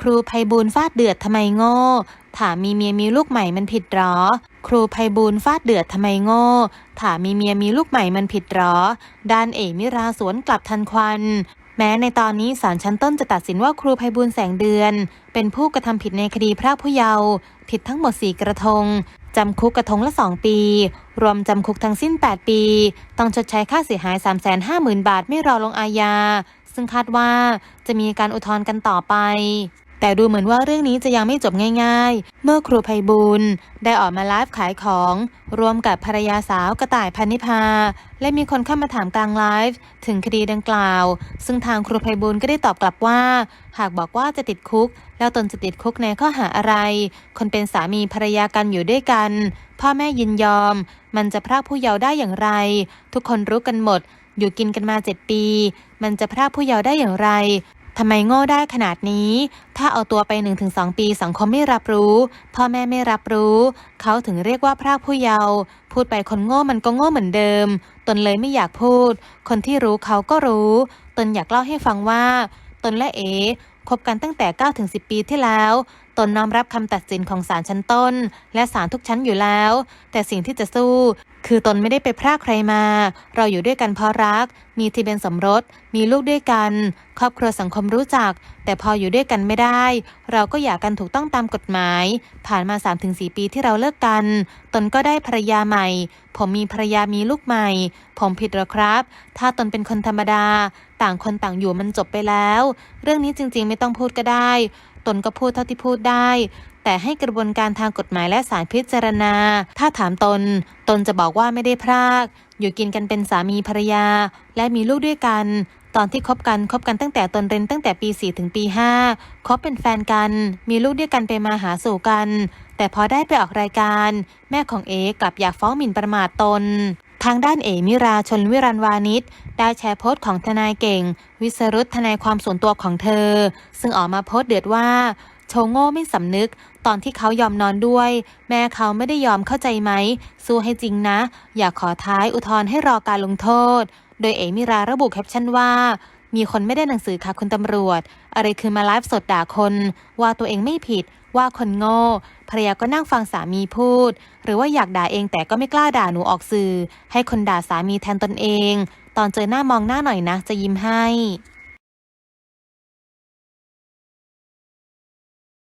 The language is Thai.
ครูไพบูลฟาดเดือดทำไมโง่ ถามมีเมียมีลูกใหม่มันผิดหรอ ครูไพบูลฟาดเดือดทำไมโง่ ถามมีเมียมีลูกใหม่มันผิดหรอด้านเอมิราสวนกลับทันควัน แม้ในตอนนี้ศาลชั้นต้นจะตัดสินว่าครูไพบูลแสงเดือน เป็นผู้กระทำผิดในคดีพรากผู้เยาว์ผิดทั้งหมด4กระทงจำคุกกระทงละ 2 ปี รวมจำคุกทั้งสิ้น 8 ปี ต้องชดใช้ค่าเสียหาย 350,000 บาทไม่รอลงอาญา ซึ่งคาดว่าจะมีการอุทธรณ์กันต่อไป แต่ดูเหมือนว่าเรื่องนี้จะยังไม่จบง่าย ๆ เมื่อครูไพบูลได้ออกมาไลฟ์ขายของรวมกับภรรยาสาวกระต่ายพันนิพา และมีคนเข้ามาถามกลางไลฟ์ถึงคดีดังกล่าว ซึ่งทางครูไพบูลก็ได้ตอบกลับว่า หากบอกว่าจะติดคุก แล้วตนจะติดคุกในข้อหาอะไร คนเป็นสามีภรรยากันอยู่ด้วยกัน พ่อแม่ยินยอม มันจะพรากผู้เยาว์ได้อย่างไร ทุกคนรู้กันหมดอยู่กินกันมาเจ็ดปี มันจะพรากผู้เยาว์ได้อย่างไร ทำไมโง่ได้ขนาดนี้ ถ้าเอาตัวไป 1-2 ปีสังคมไม่รับรู้ พ่อแม่ไม่รับรู้ เขาถึงเรียกว่าพรากผู้เยาว์พูดไปคนโง่มันก็โง่เหมือนเดิม ตนเลยไม่อยากพูด คนที่รู้เขาก็รู้ ตนอยากเล่าให้ฟังว่า ตนและเอคบกันตั้งแต่ 9-10 ปีที่แล้ว ตนน้อมรับคำตัดสินของศาลชั้นต้น และศาลทุกชั้นอยู่แล้ว แต่สิ่งที่จะสู้คือตนไม่ได้ไปพรากใครมา เราอยู่ด้วยกันเพราะรัก มีทะเบียนสมรส มีลูกด้วยกัน ครอบครัวสังคมรู้จัก แต่พออยู่ด้วยกันไม่ได้ เราก็อยากกันถูกต้องตามกฎหมาย ผ่านมา 3-4 ปีที่เราเลิกกัน ตนก็ได้ภรรยาใหม่ ผมมีภรรยามีลูกใหม่ ผมผิดหรอครับ ถ้าตนเป็นคนธรรมดา ต่างคนต่างอยู่มันจบไปแล้ว เรื่องนี้จริงๆไม่ต้องพูดก็ได้ ตนก็พูดเท่าที่พูดได้ แต่ให้กระบวนการทางกฎหมายและศาลพิจารณา ถ้าถามตน ตนจะบอกว่าไม่ได้พราก อยู่กินกันเป็นสามีภรรยา และมีลูกด้วยกัน ตอนที่คบกันคบกันตั้งแต่ตนเรียนตั้งแต่ปี 4 ถึงปี 5คบเป็นแฟนกัน มีลูกด้วยกันไปมาหาสู่กัน แต่พอได้ไปออกรายการ แม่ของเอกลับอยากฟ้องหมิ่นประมาทตน ทางด้านเอมิราชนวิรันวานิชได้แชร์โพสต์ของทนายเก่ง วิสรุตทนายความส่วนตัวของเธอ ซึ่งออกมาโพสต์เดือดว่า โชโง่ไม่สำนึก ตอนที่เขายอมนอนด้วย แม่เขาไม่ได้ยอมเข้าใจไหม สู้ให้จริงนะ อยากขอท้ายอุทธรณ์ให้รอการลงโทษ โดยเอมิราระบุแคปชั่นว่า มีคนไม่ได้หนังสือค่ะคุณตำรวจ อะไรคือมาไลฟ์สดด่าคน ว่าตัวเองไม่ผิด ว่าคนโง่ภรรยาก็นั่งฟังสามีพูด หรือว่าอยากด่าเองแต่ก็ไม่กล้าด่าหนูออกสื่อ ให้คนด่าสามีแทนตนเอง ตอนเจอหน้ามองหน้าหน่อยนะ จะยิ้มให้